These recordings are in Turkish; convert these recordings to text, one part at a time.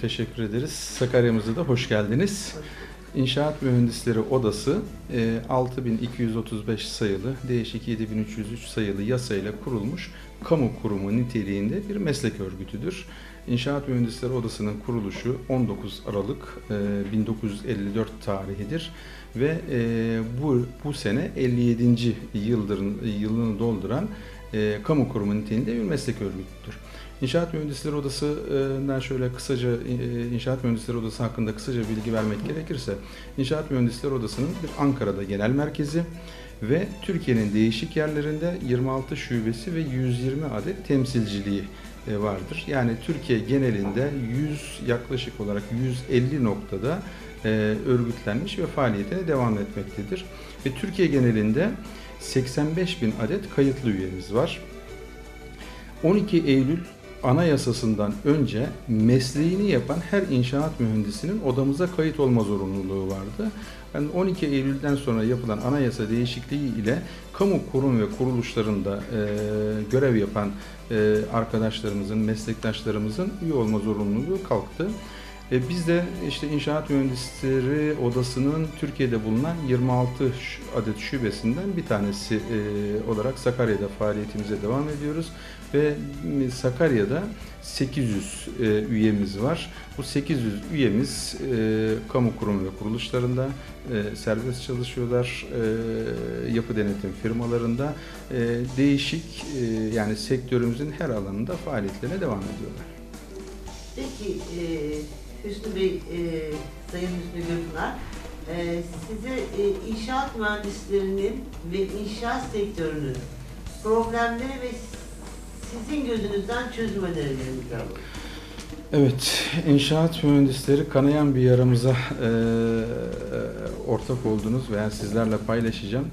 Teşekkür ederiz. Sakarya'mıza da hoş geldiniz. İnşaat Mühendisleri Odası e, 6235 sayılı, değişik 7303 sayılı yasayla kurulmuş kamu kurumu niteliğinde bir meslek örgütüdür. İnşaat Mühendisleri Odası'nın kuruluşu 19 Aralık e, 1954 tarihidir ve e, bu bu sene 57. yıldırın, yılını dolduran e, kamu kurumu niteliğinde bir meslek örgütüdür. İnşaat Mühendisleri Odası'ndan şöyle kısaca e, İnşaat Mühendisleri Odası hakkında kısaca bilgi vermek gerekirse İnşaat Mühendisleri Odası'nın bir Ankara'da genel merkezi ve Türkiye'nin değişik yerlerinde 26 şubesi ve 120 adet temsilciliği e, vardır. Yani Türkiye genelinde 100 yaklaşık olarak 150 noktada e, örgütlenmiş ve faaliyetine devam etmektedir. Ve Türkiye genelinde 85 bin adet kayıtlı üyemiz var. 12 Eylül Anayasasından önce mesleğini yapan her inşaat mühendisinin odamıza kayıt olma zorunluluğu vardı. Yani 12 Eylül'den sonra yapılan anayasa değişikliği ile kamu kurum ve kuruluşlarında e, görev yapan e, arkadaşlarımızın, meslektaşlarımızın üye olma zorunluluğu kalktı. E, biz de işte İnşaat Mühendisleri Odası'nın Türkiye'de bulunan 26 adet şubesinden bir tanesi e, olarak Sakarya'da faaliyetimize devam ediyoruz. Ve Sakarya'da 800 e, üyemiz var. Bu 800 üyemiz e, kamu kurum ve kuruluşlarında e, serbest çalışıyorlar. E, yapı denetim firmalarında e, değişik e, yani sektörümüzün her alanında faaliyetlerine devam ediyorlar. Peki e, Hüsnü Bey, e, Sayın Hüsnü Gürpınar, e, size e, inşaat mühendislerinin ve inşaat sektörünün problemleri ve sizin gözünüzden çözüm önerilerinizi alalım. Evet, inşaat mühendisleri kanayan bir yaramıza e, ortak oldunuz veya sizlerle paylaşacağım.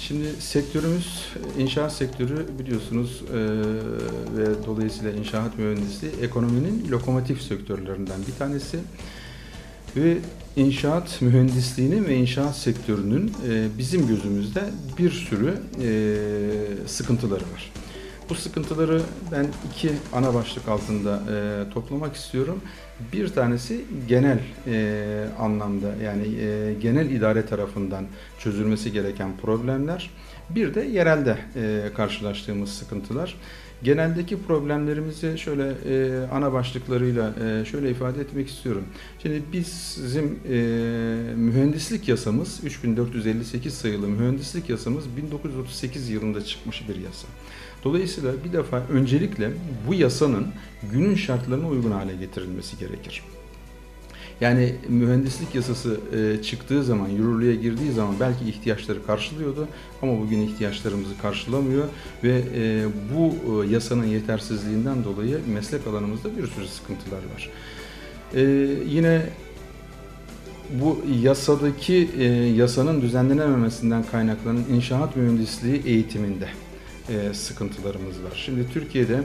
Şimdi sektörümüz, inşaat sektörü biliyorsunuz e, ve dolayısıyla inşaat mühendisliği ekonominin lokomotif sektörlerinden bir tanesi. Ve inşaat mühendisliğinin ve inşaat sektörünün e, bizim gözümüzde bir sürü e, sıkıntıları var. Bu sıkıntıları ben iki ana başlık altında e, toplamak istiyorum. Bir tanesi genel e, anlamda yani e, genel idare tarafından çözülmesi gereken problemler. Bir de yerelde e, karşılaştığımız sıkıntılar. Geneldeki problemlerimizi şöyle e, ana başlıklarıyla e, şöyle ifade etmek istiyorum. Şimdi bizim e, mühendislik yasamız 3458 sayılı mühendislik yasamız 1938 yılında çıkmış bir yasa. Dolayısıyla bir defa öncelikle bu yasanın günün şartlarına uygun hale getirilmesi gerekir. Yani mühendislik yasası e, çıktığı zaman, yürürlüğe girdiği zaman belki ihtiyaçları karşılıyordu ama bugün ihtiyaçlarımızı karşılamıyor ve e, bu e, yasanın yetersizliğinden dolayı meslek alanımızda bir sürü sıkıntılar var. E, yine bu yasadaki e, yasanın düzenlenememesinden kaynaklanan inşaat mühendisliği eğitiminde e, sıkıntılarımız var. Şimdi Türkiye'de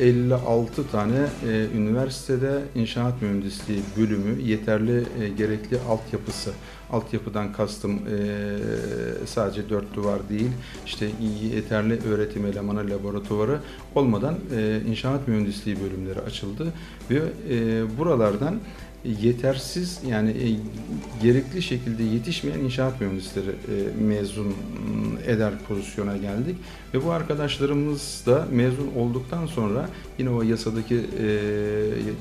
e, 56 tane e, üniversitede inşaat mühendisliği bölümü yeterli e, gerekli altyapısı, altyapıdan kastım e, sadece dört duvar değil, işte yeterli öğretim elemanı laboratuvarı olmadan e, inşaat mühendisliği bölümleri açıldı ve e, buralardan yetersiz yani e, gerekli şekilde yetişmeyen inşaat mühendisleri e, mezun eder pozisyona geldik ve bu arkadaşlarımız da mezun olduktan sonra yine o yasadaki e,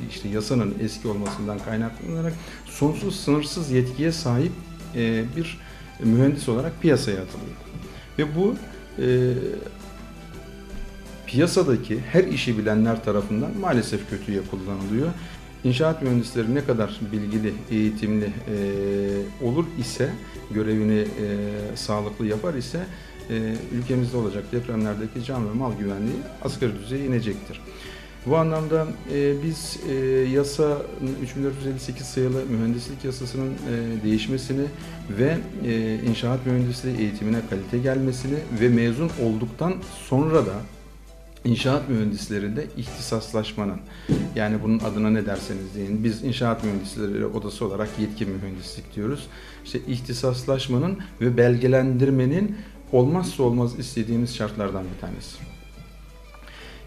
işte yasanın eski olmasından kaynaklanarak sonsuz sınırsız yetkiye sahip bir mühendis olarak piyasaya atılıyor. Ve bu piyasadaki her işi bilenler tarafından maalesef kötüye kullanılıyor. İnşaat mühendisleri ne kadar bilgili, eğitimli e, olur ise, görevini e, sağlıklı yapar ise e, ülkemizde olacak depremlerdeki can ve mal güvenliği asgari düzeye inecektir. Bu anlamda e, biz e, yasa 3458 sayılı mühendislik yasasının e, değişmesini ve e, inşaat mühendisliği eğitimine kalite gelmesini ve mezun olduktan sonra da İnşaat mühendislerinde ihtisaslaşmanın yani bunun adına ne derseniz deyin biz inşaat mühendisleri odası olarak yetki mühendislik diyoruz. İşte ihtisaslaşmanın ve belgelendirmenin olmazsa olmaz istediğimiz şartlardan bir tanesi.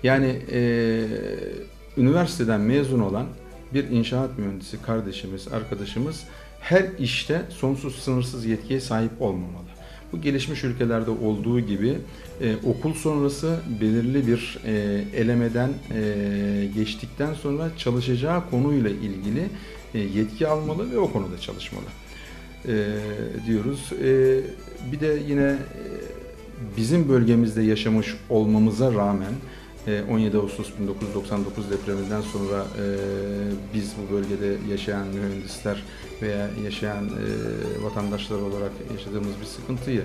Yani e, üniversiteden mezun olan bir inşaat mühendisi kardeşimiz, arkadaşımız her işte sonsuz sınırsız yetkiye sahip olmamalı. Bu gelişmiş ülkelerde olduğu gibi e, okul sonrası belirli bir e, elemeden e, geçtikten sonra çalışacağı konuyla ilgili e, yetki almalı ve o konuda çalışmalı e, diyoruz. E, bir de yine e, bizim bölgemizde yaşamış olmamıza rağmen 17 Ağustos 1999 depreminden sonra e, biz bu bölgede yaşayan mühendisler veya yaşayan e, vatandaşlar olarak yaşadığımız bir sıkıntıyı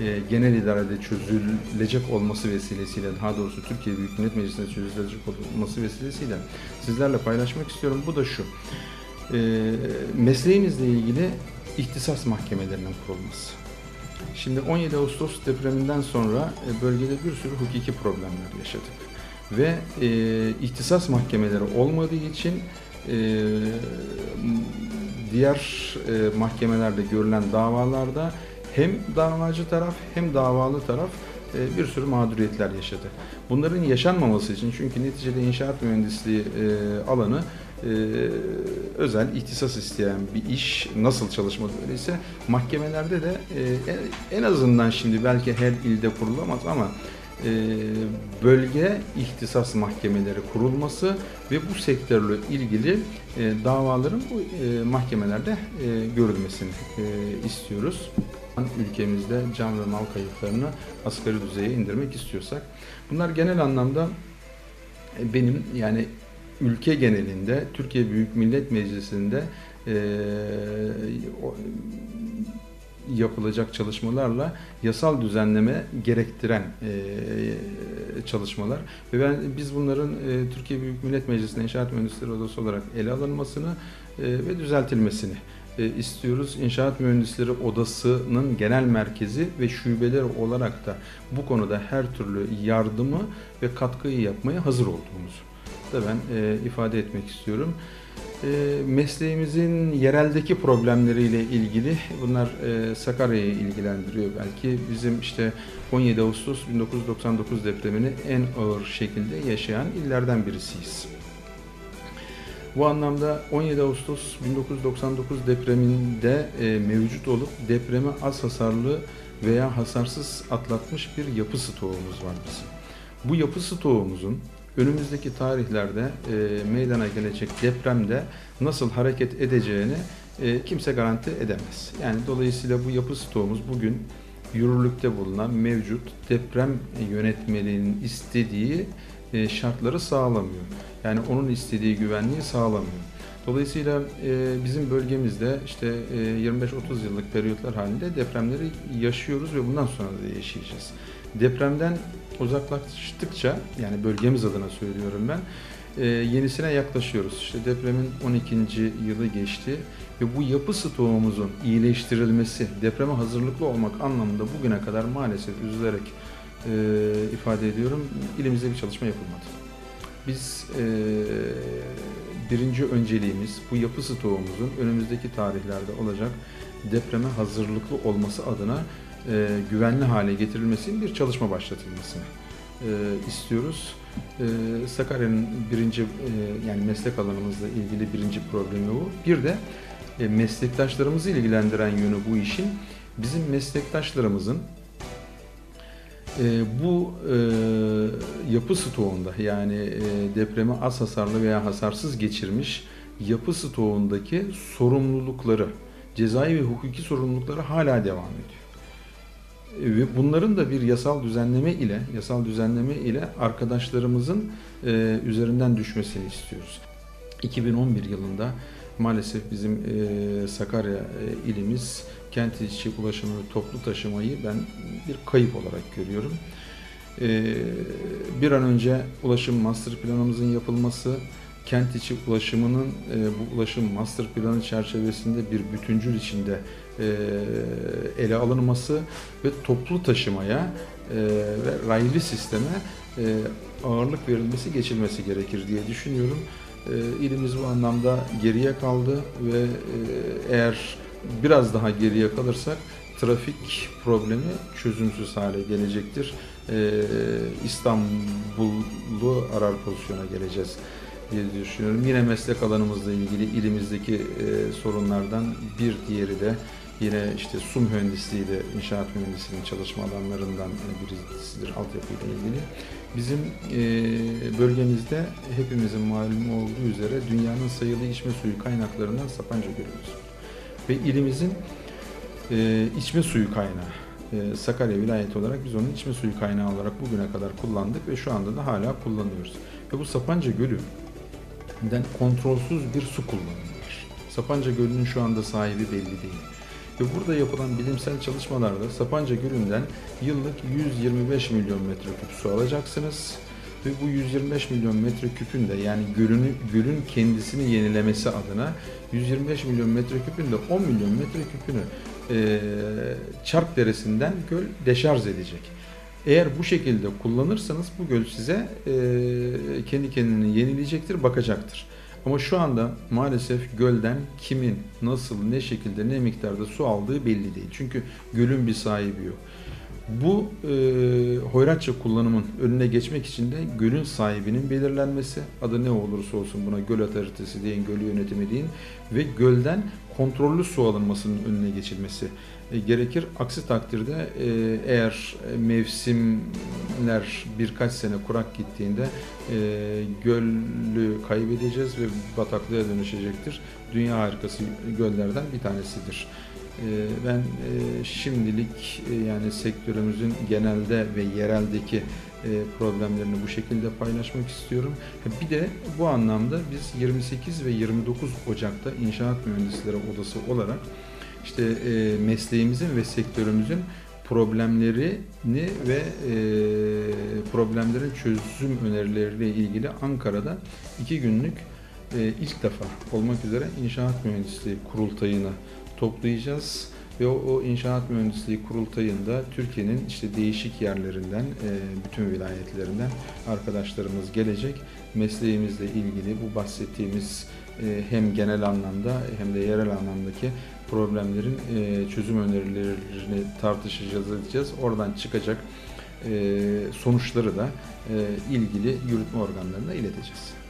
e, genel idarede çözülecek olması vesilesiyle, daha doğrusu Türkiye Büyük Millet Meclisi'nde çözülecek olması vesilesiyle sizlerle paylaşmak istiyorum. Bu da şu, e, mesleğimizle ilgili ihtisas mahkemelerinin kurulması. Şimdi 17 Ağustos depreminden sonra e, bölgede bir sürü hukuki problemler yaşadık. Ve e, ihtisas mahkemeleri olmadığı için e, diğer e, mahkemelerde görülen davalarda hem davacı taraf hem davalı taraf e, bir sürü mağduriyetler yaşadı. Bunların yaşanmaması için çünkü neticede inşaat mühendisliği e, alanı e, özel ihtisas isteyen bir iş nasıl çalışmalı öyleyse mahkemelerde de e, en azından şimdi belki her ilde kurulamaz ama bölge ihtisas mahkemeleri kurulması ve bu sektörle ilgili e, davaların bu e, mahkemelerde e, görülmesini e, istiyoruz ülkemizde can ve mal kayıplarını asgari düzeye indirmek istiyorsak. Bunlar genel anlamda e, benim yani ülke genelinde Türkiye Büyük Millet Meclisi'nde e, yapılacak çalışmalarla yasal düzenleme gerektiren e, çalışmalar ve ben biz bunların e, Türkiye Büyük Millet Meclisi'nde İnşaat Mühendisleri Odası olarak ele alınmasını e, ve düzeltilmesini e, istiyoruz. İnşaat Mühendisleri Odası'nın genel merkezi ve şubeler olarak da bu konuda her türlü yardımı ve katkıyı yapmaya hazır olduğumuzu da ben e, ifade etmek istiyorum. E, mesleğimizin yereldeki problemleriyle ilgili bunlar e, Sakarya'yı ilgilendiriyor belki. Bizim işte 17 Ağustos 1999 depremini en ağır şekilde yaşayan illerden birisiyiz. Bu anlamda 17 Ağustos 1999 depreminde e, mevcut olup depreme az hasarlı veya hasarsız atlatmış bir yapı stoğumuz var bizim. Bu yapı stoğumuzun önümüzdeki tarihlerde e, meydana gelecek depremde nasıl hareket edeceğini e, kimse garanti edemez. Yani dolayısıyla bu yapı stoğumuz bugün yürürlükte bulunan mevcut deprem yönetmeliğinin istediği e, şartları sağlamıyor. Yani onun istediği güvenliği sağlamıyor. Dolayısıyla e, bizim bölgemizde işte e, 25-30 yıllık periyotlar halinde depremleri yaşıyoruz ve bundan sonra da yaşayacağız. Depremden uzaklaştıkça yani bölgemiz adına söylüyorum ben e, yenisine yaklaşıyoruz. İşte depremin 12. yılı geçti ve bu yapı stoğumuzun iyileştirilmesi, depreme hazırlıklı olmak anlamında bugüne kadar maalesef üzülerek e, ifade ediyorum ilimizde bir çalışma yapılmadı. Biz e, birinci önceliğimiz bu yapı stoğumuzun önümüzdeki tarihlerde olacak depreme hazırlıklı olması adına e, güvenli hale getirilmesinin bir çalışma başlatılmasını e, istiyoruz. E, Sakarya'nın birinci e, yani meslek alanımızla ilgili birinci problemi bu. Bir de e, meslektaşlarımızı ilgilendiren yönü bu işin bizim meslektaşlarımızın e, bu e, yapı stoğunda yani e, depremi az hasarlı veya hasarsız geçirmiş yapı stoğundaki sorumlulukları, cezai ve hukuki sorumlulukları hala devam ediyor. E, bunların da bir yasal düzenleme ile yasal düzenleme ile arkadaşlarımızın e, üzerinden düşmesini istiyoruz. 2011 yılında maalesef bizim e, Sakarya e, ilimiz kent içi ulaşımı toplu taşımayı ben bir kayıp olarak görüyorum. E, bir an önce ulaşım master planımızın yapılması, kent içi ulaşımının e, bu ulaşım master planı çerçevesinde bir bütüncül içinde e, ele alınması ve toplu taşımaya e, ve raylı sisteme e, ağırlık verilmesi, geçilmesi gerekir diye düşünüyorum. E, ilimiz bu anlamda geriye kaldı ve e, eğer biraz daha geriye kalırsak trafik problemi çözümsüz hale gelecektir. E, İstanbul'u arar pozisyona geleceğiz diye düşünüyorum. Yine meslek alanımızla ilgili ilimizdeki e, sorunlardan bir diğeri de yine işte su mühendisliği de inşaat mühendisliğinin çalışma alanlarından e, birisidir altyapıyla ilgili. Bizim e, bölgemizde hepimizin malumu olduğu üzere dünyanın sayılı içme suyu kaynaklarından Sapanca Gölümüz. Ve ilimizin e, içme suyu kaynağı. E, Sakarya vilayeti olarak biz onun içme suyu kaynağı olarak bugüne kadar kullandık ve şu anda da hala kullanıyoruz. Ve bu Sapanca Gölü'nden kontrolsüz bir su kullanımı var. Sapanca Gölü'nün şu anda sahibi belli değil. Ve burada yapılan bilimsel çalışmalarda Sapanca Gölü'nden yıllık 125 milyon metreküp su alacaksınız. Ve bu 125 milyon metreküpün de yani gölünü, gölün kendisini yenilemesi adına 125 milyon metreküpün de 10 milyon metreküpünü e, Çark Deresi'nden göl deşarj edecek. Eğer bu şekilde kullanırsanız bu göl size e, kendi kendini yenileyecektir, bakacaktır. Ama şu anda maalesef gölden kimin, nasıl, ne şekilde, ne miktarda su aldığı belli değil. Çünkü gölün bir sahibi yok. Bu e, hoyratça kullanımın önüne geçmek için de gölün sahibinin belirlenmesi, adı ne olursa olsun buna göl otoritesi deyin, göl yönetimi deyin ve gölden kontrollü su alınmasının önüne geçilmesi e, gerekir. Aksi takdirde e, eğer mevsimler birkaç sene kurak gittiğinde e, gölü kaybedeceğiz ve bataklığa dönüşecektir. Dünya harikası göllerden bir tanesidir. E, ben e, şimdilik e, yani sektörümüzün genelde ve yereldeki e, problemlerini bu şekilde paylaşmak istiyorum. Bir de bu anlamda biz 28 ve 29 Ocak'ta İnşaat Mühendisleri Odası olarak işte mesleğimizin ve sektörümüzün problemlerini ve problemlerin çözüm önerileriyle ilgili Ankara'da iki günlük ilk defa olmak üzere inşaat mühendisliği kurultayını toplayacağız ve o, o inşaat mühendisliği kurultayında Türkiye'nin işte değişik yerlerinden, e, bütün vilayetlerinden arkadaşlarımız gelecek. Mesleğimizle ilgili bu bahsettiğimiz e, hem genel anlamda hem de yerel anlamdaki problemlerin e, çözüm önerilerini tartışacağız, edeceğiz. Oradan çıkacak e, sonuçları da e, ilgili yürütme organlarına ileteceğiz.